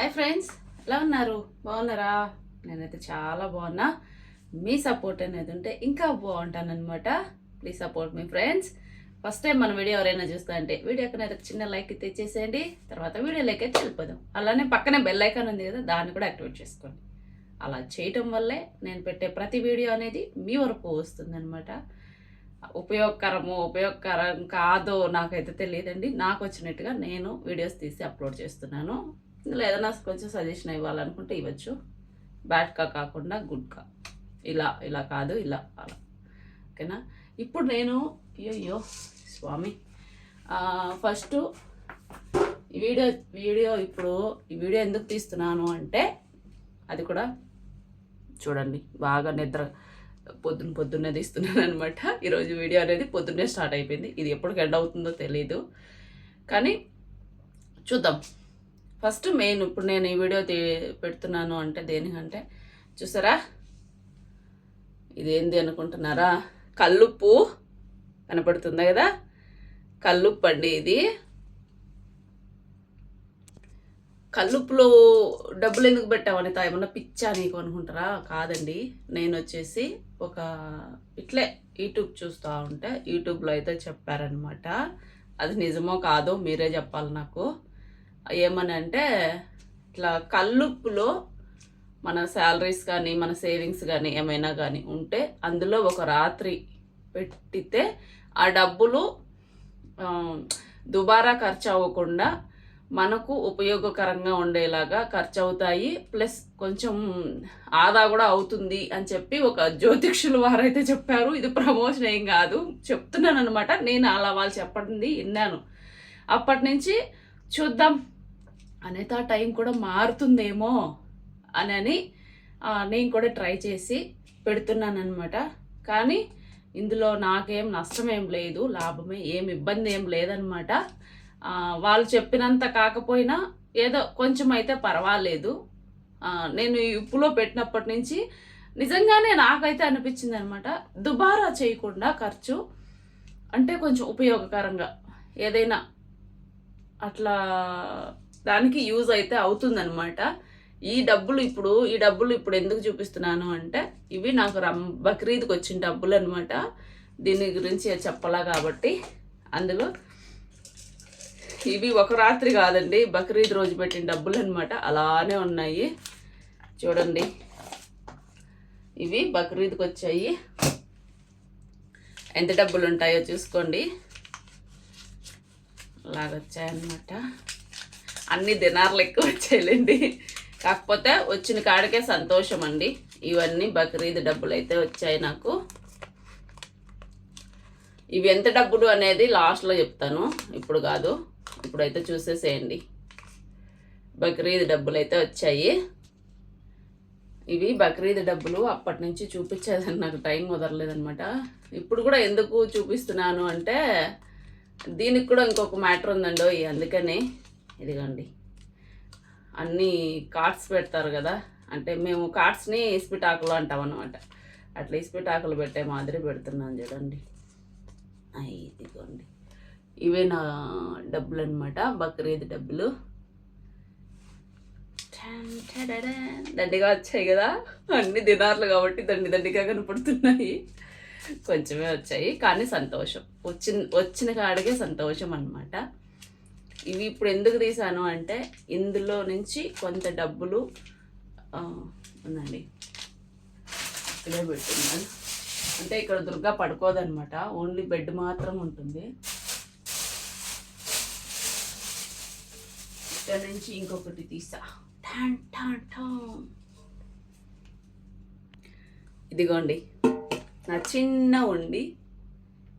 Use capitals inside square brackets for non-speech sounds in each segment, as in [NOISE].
Hi friends ఎలా ఉన్నారు? బాగున్నారా? నేనైతే చాలా బాగున్నా. మీ సపోర్ట్ అనేది ఉంటే ఇంకా బాగుంటాను అనమాట ప్లీజ్ సపోర్ట్ మీ ఫ్రెండ్స్ ఫస్ట్ టైం మన వీడియో ఎవరైనా చూస్తా అంటే వీడియోకి అయితే చిన్న లైక్ తెచ్చేసేయండి తర్వాత వీడియోలోకి అయితే వెళ్ళిపోదాం. అలానే పక్కనే బెల్ ఐకాన్ ఉంది కదా దాన్ని కూడా యాక్టివేట్ చేసుకోండి. అలా చేయటం వల్లే నేను పెట్టే ప్రతి వీడియో అనేది మీ వరకు వస్తుందనమాట ఉపయోగకరము ఉపయోగకరం కాదో నాకైతే తెలియదండి. నాకు వచ్చినట్టుగా నేను వీడియోస్ తీసి అప్లోడ్ చేస్తున్నాను. ఇందులో ఏదైనా కొంచెం సజెషన్ ఇవ్వాలనుకుంటే ఇవ్వచ్చు. బ్యాడ్గా కాకుండా గుడ్గా ఇలా ఇలా కాదు ఇలా అలా. ఓకేనా ఇప్పుడు నేను అయ్యో స్వామి. ఫస్ట్ ఈ వీడియో వీడియో ఇప్పుడు ఈ వీడియో ఎందుకు తీస్తున్నాను అంటే అది కూడా చూడండి బాగా నిద్ర పొద్దున్న పొద్దున్నే తీస్తున్నాను అనమాట ఈరోజు వీడియో అనేది పొద్దున్నే స్టార్ట్ అయిపోయింది. ఇది ఎప్పటికి ఎండ్ అవుతుందో తెలియదు కానీ చూద్దాం. ఫస్ట్ మెయిన్ ఇప్పుడు నేను ఈ వీడియో పెడుతున్నాను అంటే దేనికంటే చూసారా? ఇదేంది అనుకుంటున్నారా? కల్లుప్పు కనపడుతుందా కదా? కల్లుప్పు అండి ఇది. కల్లుప్పులో డబ్బులు ఎందుకు పెట్టావని తా ఏమన్నా పిచ్చా నీకు అనుకుంటారా? కాదండి. నేను వచ్చేసి ఒక ఇట్లే యూట్యూబ్ చూస్తూ ఉంటే యూట్యూబ్లో అయితే చెప్పారనమాట అది నిజమో కాదో మీరే చెప్పాలి నాకు. ఏమని అంటే ఇట్లా కల్లుప్పులో మన శాలరీస్ కానీ మన సేవింగ్స్ కానీ ఏమైనా కానీ ఉంటే అందులో ఒక రాత్రి పెట్టితే ఆ డబ్బులు దుబారా ఖర్చు అవ్వకుండా మనకు ఉపయోగకరంగా ఉండేలాగా ఖర్చు అవుతాయి ప్లస్ కొంచెం ఆదా కూడా అవుతుంది అని చెప్పి ఒక జ్యోతిష్యులు వారైతే చెప్పారు. ఇది ప్రమోషన్ ఏం కాదు. చెప్తున్నాను అనమాట నేను అలా వాళ్ళు చెప్పండి విన్నాను. అప్పటి నుంచి చూద్దాం. అనేత ఆ టైం కూడా మారుతుందేమో అని నేను కూడా ట్రై చేసి పెడుతున్నాను అనమాట కానీ ఇందులో నాకేం నష్టం ఏం లేదు లాభమే ఏం ఇబ్బంది ఏం లేదనమాట వాళ్ళు చెప్పినంత కాకపోయినా ఏదో కొంచెం అయితే పర్వాలేదు నేను ఈ ఉప్పులో పెట్టినప్పటి నుంచి నిజంగానే నాకైతే అనిపించింది అనమాట దుబారా చేయకుండా ఖర్చు అంటే కొంచెం ఉపయోగకరంగా ఏదైనా అట్లా దానికి యూజ్ అయితే అవుతుందనమాట ఈ డబ్బులు ఇప్పుడు ఈ డబ్బులు ఇప్పుడు ఎందుకు చూపిస్తున్నాను అంటే ఇవి నాకు రమ్ బక్రీద్కి వచ్చిన డబ్బులు అనమాట దీని గురించి చెప్పాలా కాబట్టి అందులో ఇవి ఒక రాత్రి కాదండి బక్రీద్ రోజు పెట్టిన డబ్బులు అనమాట అలానే ఉన్నాయి. చూడండి. ఇవి బక్రీద్కి వచ్చాయి. ఎంత డబ్బులు ఉంటాయో చూసుకోండి. లాగొచ్చాయన్నమాట అన్ని దినార్లు ఎక్కువ వచ్చాయండి కాకపోతే వచ్చిన కాడికే సంతోషం అండి ఇవన్నీ బక్రీద్ డబ్బులు అయితే వచ్చాయి నాకు. ఇవి ఎంత డబ్బులు అనేది లాస్ట్లో చెప్తాను. ఇప్పుడు కాదు. ఇప్పుడైతే చూసేసేయండి. బక్రీద్ డబ్బులు అయితే వచ్చాయి. ఇవి బక్రీద్ డబ్బులు అప్పటి నుంచి చూపించేదని నాకు టైం కుదరలేదనమాట ఇప్పుడు కూడా ఎందుకు చూపిస్తున్నాను అంటే దీనికి కూడా ఇంకొక మ్యాటర్ ఉందండి. అందుకనే ఇదిగోండి. అన్నీ కార్డ్స్ పెడతారు కదా. అంటే మేము కార్డ్స్ని ఇస్పిటాకులు అంటాం అనమాట అట్లా ఇస్పిటాకులు పెట్టే మాదిరి పెడుతున్నాను చూడండి. ఇదిగోండి. ఇవే నా డబ్బులు అనమాట బక్రీద్ డబ్బులు. దండిగా వచ్చాయి కదా. అన్ని దినార్లు కాబట్టి దండి దండిగా కనపడుతున్నాయి. కొంచెమే వచ్చాయి కానీ సంతోషం. వచ్చిన వచ్చిన కాడికే సంతోషం అన్నమాట. ఇవి ఇప్పుడు ఎందుకు తీసాను అంటే ఇందులో నుంచి కొంత డబ్బులు ఉందండి. ఇక్కడే పెట్టున్నాను అంటే ఇక్కడ దుర్గా పడుకోదనమాట ఓన్లీ బెడ్ మాత్రం ఉంటుంది. ఇక్కడ నుంచి ఇంకొకటి తీసా టాన్ టాన్ టాన్. ఇదిగోండి. నా చిన్న ఉండి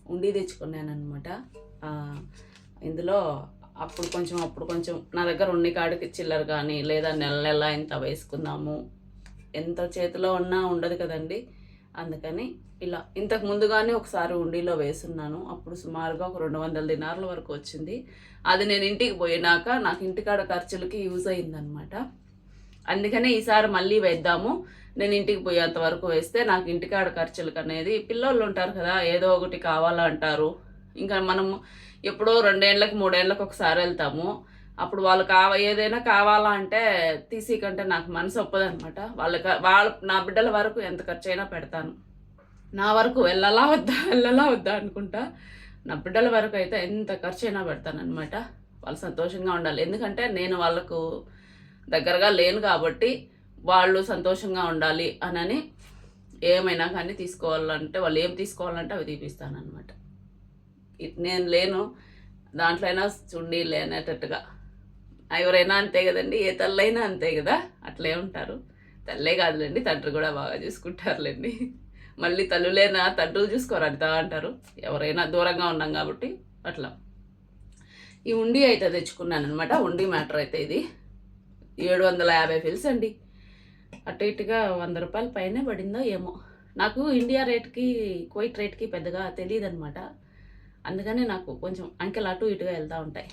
ఉండి తెచ్చుకున్నాను అనమాట ఇందులో అప్పుడు కొంచెం అప్పుడు కొంచెం నా దగ్గర ఉండి కాడికి చిల్లర కానీ లేదా నెల నెల ఇంత వేసుకుందాము. ఎంత చేతిలో ఉన్నా ఉండదు కదండి. అందుకని ఇలా ఇంతకు ముందుగానే ఒకసారి ఉండిలో వేసున్నాను. అప్పుడు సుమారుగా ఒక రెండు వందల దినార్ల వరకు వచ్చింది. అది నేను ఇంటికి పోయినాక నాకు ఇంటికాడ ఖర్చులకి యూజ్ అయిందనమాట అందుకనే ఈసారి మళ్ళీ వేద్దాము. నేను ఇంటికి పోయేంత వరకు వేస్తే నాకు ఇంటికాడ ఖర్చులకు అనేది పిల్లోళ్ళు ఉంటారు కదా ఏదో ఒకటి కావాలంటారు. ఇంకా మనము ఎప్పుడో రెండేళ్ళకి మూడేళ్ళకి ఒకసారి వెళ్తాము. అప్పుడు వాళ్ళు కావ ఏదైనా కావాలా అంటే తీసి కంటే నాకు మనసు ఒప్పదు అనమాట వాళ్ళ నా బిడ్డల వరకు ఎంత ఖర్చు అయినా పెడతాను. నా వరకు వెళ్ళలా వద్దా వెళ్ళలా వద్దా అనుకుంటా నా బిడ్డల వరకు అయితే ఎంత ఖర్చు అయినా పెడతానమాట వాళ్ళు సంతోషంగా ఉండాలి. ఎందుకంటే నేను వాళ్ళకు దగ్గరగా లేను కాబట్టి వాళ్ళు సంతోషంగా ఉండాలి అనని ఏమైనా కానీ తీసుకోవాలంటే వాళ్ళు ఏం తీసుకోవాలంటే అవి తీపిస్తానమాట నేను లేను దాంట్లో అయినా చుండి లేనేటట్టుగా. ఎవరైనా అంతే కదండి ఏ తల్లైనా అంతే కదా అట్లే ఉంటారు. తల్లే కాదులేండి తండ్రి కూడా బాగా చూసుకుంటారులేండి. మళ్ళీ తల్లులేనా తండ్రులు చూసుకోరు అంతా అంటారు. ఎవరైనా దూరంగా ఉన్నాం కాబట్టి అట్లా. ఈ ఉండి అయితే తెచ్చుకున్నాను అనమాట ఉండి మ్యాటర్ అయితే ఇది. ఏడు వందల యాభై ఫిల్స్ అండి. అటు ఇటుగా వంద రూపాయల పైనే పడిందో ఏమో. నాకు ఇండియా రేట్కి కువైట్ రేట్కి పెద్దగా తెలియదు అనమాట అందుకనే నాకు కొంచెం అంకెలు అటు ఇటుగా వెళ్తూ ఉంటాయి.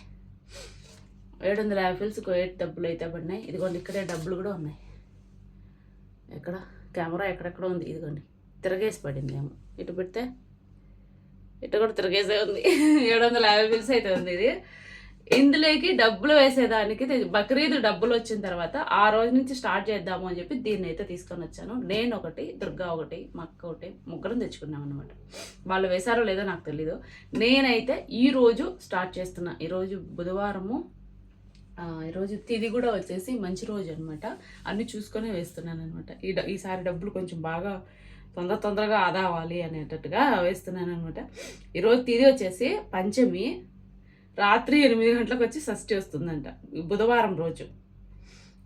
ఏడు వందల యాపిల్స్ కోయిట్ కువైట్ డబ్బులు అయితే పడినాయి. ఇదిగోండి ఇక్కడే డబ్బులు కూడా ఉన్నాయి. ఎక్కడ? కెమెరా ఎక్కడెక్కడ ఉంది. ఇదిగోండి తిరగేసి పడింది ఏమో. ఇటు పెడితే ఇటు కూడా తిరగేసే ఉంది. ఏడు వందల యాభై బిల్స్ అయితే ఉంది ఇది. ఇందులోకి డబ్బులు వేసేదానికి బక్రీద్ డబ్బులు వచ్చిన తర్వాత ఆ రోజు నుంచి స్టార్ట్ చేద్దాము అని చెప్పి దీన్ని అయితే తీసుకొని వచ్చాను. నేను ఒకటి దుర్గా ఒకటి మక్క ఒకటి ముగ్గురం తెచ్చుకున్నాం అనమాట వాళ్ళు వేశారో లేదో నాకు తెలీదు. నేనైతే ఈ రోజు స్టార్ట్ చేస్తున్నా. ఈరోజు బుధవారము ఈరోజు తిది కూడా వచ్చేసి మంచి రోజు అనమాట అన్ని చూసుకొని వేస్తున్నాను అనమాట ఈ ఈసారి డబ్బులు కొంచెం బాగా తొందర తొందరగా ఆదా అవ్వాలి అనేటట్టుగా వేస్తున్నాను అనమాట ఈరోజు తిది వచ్చేసి పంచమి రాత్రి ఎనిమిది గంటలకు వచ్చి షష్ఠి వస్తుందంట బుధవారం రోజు.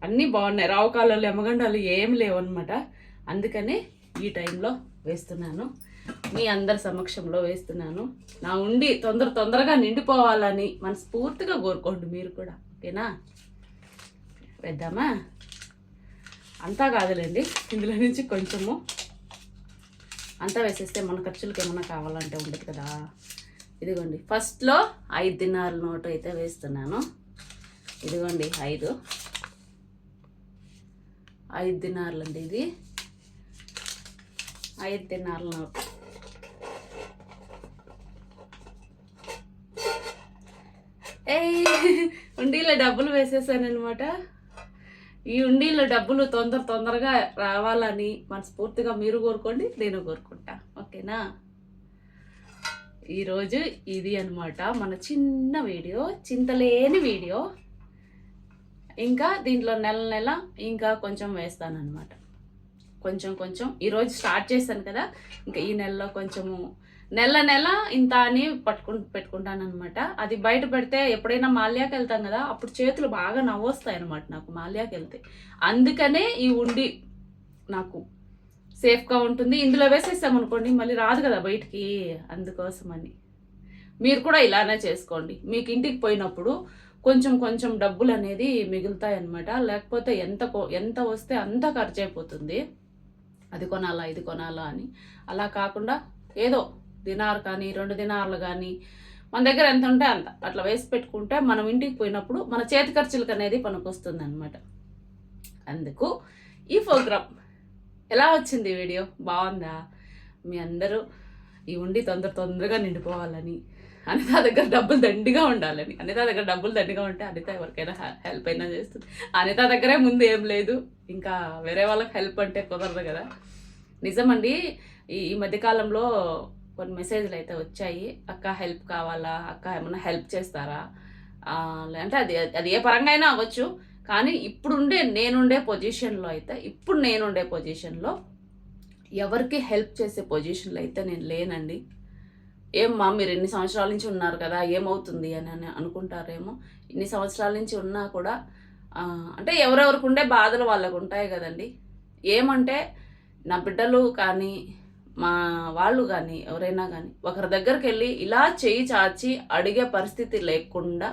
అన్నీ బాగున్నాయి. రావుకాలాలు ఎమగండాలు ఏమి లేవన్నమాట. అందుకనే ఈ టైంలో వేస్తున్నాను. మీ అందరి సమక్షంలో వేస్తున్నాను. నా ఉండి తొందర తొందరగా నిండిపోవాలని మనస్ఫూర్తిగా కోరుకోండి మీరు కూడా. ఓకేనా? వేద్దామా? అంతా కాదులేండి. ఇందులో నుంచి కొంచెము అంతా వేసేస్తే మన ఖర్చులకు ఏమన్నా కావాలంటే ఉండదు కదా. ఇదిగోండి ఫస్ట్లో ఐదు దినాల నోటు అయితే వేస్తున్నాను. ఇదిగోండి ఐదు. ఐదు దినార్లు అండి ఇది. ఐదు దినార్ల నోటు. ఏ ఉండీలో డబ్బులు వేసేసానమాట ఈ ఉండీలో డబ్బులు తొందర తొందరగా రావాలని మనస్ఫూర్తిగా మీరు కోరుకోండి నేను కోరుకుంటా. ఓకేనా? ఈరోజు ఇది అనమాట మన చిన్న వీడియో చింతలేని వీడియో. ఇంకా దీంట్లో నెల నెల ఇంకా కొంచెం వేస్తానన్నమాట. కొంచెం కొంచెం. ఈరోజు స్టార్ట్ చేశాను కదా ఇంకా ఈ నెలలో కొంచెము నెల నెల ఇంత అని పట్టుకు పెట్టుకుంటాను అనమాట అది బయట పెడితే ఎప్పుడైనా మాల్యాకి వెళ్తాం కదా అప్పుడు చేతులు బాగా నవ్వొస్తాయి అనమాట నాకు మాల్యాకి వెళ్తే. అందుకనే ఈ ఉండి నాకు సేఫ్గా ఉంటుంది. ఇందులో వేసేసాం అనుకోండి మళ్ళీ రాదు కదా బయటికి అందుకోసమని. మీరు కూడా ఇలానే చేసుకోండి. మీకు ఇంటికి పోయినప్పుడు కొంచెం కొంచెం డబ్బులు అనేది మిగులుతాయి అన్నమాట లేకపోతే ఎంత ఎంత వస్తే అంత ఖర్చు అయిపోతుంది అది కొనాలా ఇది కొనాలా అని. అలా కాకుండా ఏదో దినార్ కానీ రెండు దినార్లు కానీ మన దగ్గర ఎంత ఉంటే అంత. అట్లా వేసి పెట్టుకుంటే మనం ఇంటికి పోయినప్పుడు మన చేతి ఖర్చులకు అనేది పనికొస్తుంది అనమాట అందుకు ఈ ప్రోగ్రామ్ ఎలా వచ్చింది వీడియో? బాగుందా? మీ అందరూ ఈ ఉండి తొందర తొందరగా నిండిపోవాలని అనిత దగ్గర డబ్బులు దండిగా ఉండాలని. అనిత దగ్గర డబ్బులు దండిగా ఉంటే అనిత ఎవరికైనా హెల్ప్ అయినా చేస్తుంది. అనిత దగ్గరే ముందు ఏం లేదు. ఇంకా వేరే వాళ్ళకి హెల్ప్ అంటే కుదరదు కదా. నిజమండి ఈ ఈ మధ్యకాలంలో కొన్ని మెసేజ్లు అయితే వచ్చాయి. అక్క హెల్ప్ కావాలా? అక్క ఏమన్నా హెల్ప్ చేస్తారా? అంటే అది అది ఏ పరంగా అయినా అవ్వచ్చు. కానీ ఇప్పుడుండే నేనుండే పొజిషన్లో అయితే ఇప్పుడు నేనుండే పొజిషన్లో ఎవరికి హెల్ప్ చేసే పొజిషన్లో అయితే నేను లేనండి. ఏం మీరు ఎన్ని సంవత్సరాల నుంచి ఉన్నారు కదా ఏమవుతుంది అని అని అనుకుంటారేమో. ఇన్ని సంవత్సరాల నుంచి ఉన్నా కూడా అంటే ఎవరెవరికి ఉండే బాధలు వాళ్ళకు ఉంటాయి కదండి. ఏమంటే నా బిడ్డలు కానీ మా వాళ్ళు కానీ ఎవరైనా కానీ ఒకరి దగ్గరికి వెళ్ళి ఇలా చేయి చాచి అడిగే పరిస్థితి లేకుండా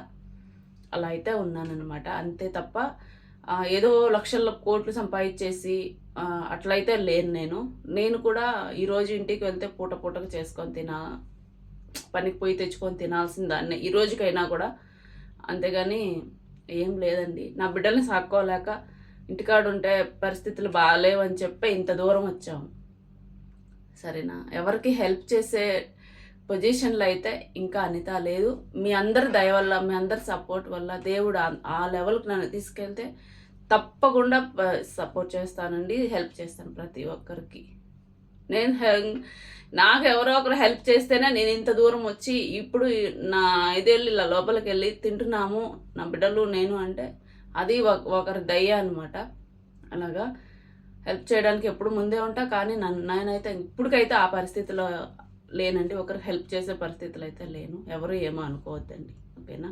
అలా అయితే ఉన్నానన్నమాట. అంతే తప్ప ఏదో లక్షల కోట్లు సంపాదించేసి అట్లయితే లేను నేను. నేను కూడా ఈరోజు ఇంటికి వెళ్తే పూట పూటకు చేసుకొని తినా పనికి పోయి తెచ్చుకొని తినాల్సిన దాన్ని. ఈ రోజుకైనా కూడా అంతేగాని ఏం లేదండి. నా బిడ్డల్ని సాక్కోలేక ఇంటికాడ ఉంటే పరిస్థితులు బాగాలేవని చెప్పి ఇంత దూరం వచ్చాము. సరేనా? ఎవరికి హెల్ప్ చేసే పొజిషన్లో అయితే ఇంకా అనిత లేదు. మీ అందరి దయ వల్ల మీ అందరి సపోర్ట్ వల్ల దేవుడు ఆ- లెవెల్కి నన్ను తీసుకెళ్తే తప్పకుండా సపోర్ట్ చేస్తానండి హెల్ప్ చేస్తాను ప్రతి ఒక్కరికి. నేను హెల్- నాకు ఎవరో ఒకరు హెల్ప్ చేస్తేనే నేను ఇంత దూరం వచ్చి ఇప్పుడు నా ఐదేళ్ళు ఇలా లోపలికి వెళ్ళి తింటున్నాము నా బిడ్డలు నేను అంటే అది ఒక- ఒకరి దయ అనమాట అలాగా హెల్ప్ చేయడానికి ఎప్పుడు ముందే ఉంటా కానీ నన్ను నేనైతే ఇప్పటికైతే ఆ పరిస్థితిలో లేనండి ఒకరు హెల్ప్ చేసే పరిస్థితులు అయితే లేను. ఎవరు ఏమో అనుకోవద్దండి. ఓకేనా?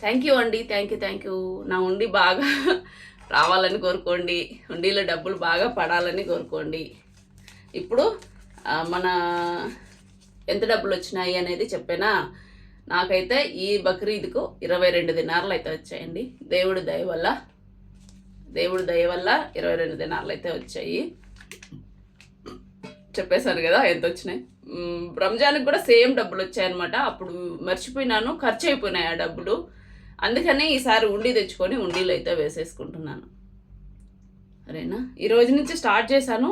థ్యాంక్ యూ అండి. Thank you thank you. నా ఉండి బాగా [LAUGHS] రావాలని కోరుకోండి. ఉండిలో డబ్బులు బాగా పడాలని కోరుకోండి. ఇప్పుడు మన ఎంత డబ్బులు వచ్చినాయి అనేది చెప్పేనా? నాకైతే ఈ బక్రీద్కు ఇరవై రెండు దినార్లు అయితే వచ్చాయండి. దేవుడి దయ వల్ల దేవుడి దయ వల్ల ఇరవై రెండు దినార్లు అయితే వచ్చాయి. చెప్పేశాను కదా ఎంత వచ్చినాయి రంజాన్కి కూడా సేమ్ డబ్బులు వచ్చాయన్నమాట అప్పుడు మర్చిపోయినాను ఖర్చు అయిపోయినాయి ఆ డబ్బులు. అందుకనే ఈసారి ఉండి తెచ్చుకొని ఉండీలు అయితే వేసేసుకుంటున్నాను. సరేనా? ఈ రోజు నుంచి స్టార్ట్ చేశాను.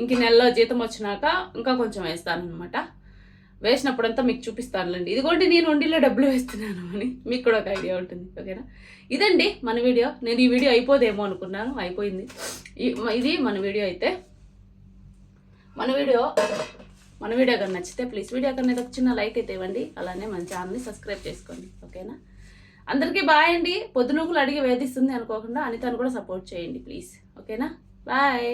ఇంక నెలలో జీతం వచ్చినాక ఇంకా కొంచెం వేస్తాను అనమాట వేసినప్పుడంతా మీకు చూపిస్తానులేండి. ఇదిగోండి నేను వండిలో డబ్బులు వేస్తున్నాను అని మీకు కూడా ఒక ఐడియా ఉంటుంది. ఓకేనా? ఇదండి మన వీడియో. నేను ఈ వీడియో అయిపోదేమో అనుకున్నాను అయిపోయింది. ఇది మన వీడియో అయితే. మన వీడియో మన వీడియో కానీ నచ్చితే ప్లీజ్ వీడియో కానీ ఒక చిన్న లైక్ అయితే ఇవ్వండి. అలానే మన ఛానల్ని సబ్స్క్రైబ్ చేసుకోండి. ఓకేనా అందరికీ బాయ్ అండి. పొద్దునూకులు అడిగి వేధిస్తుంది అనుకోకుండా అనితను కూడా సపోర్ట్ చేయండి ప్లీజ్ ఓకేనా బాయ్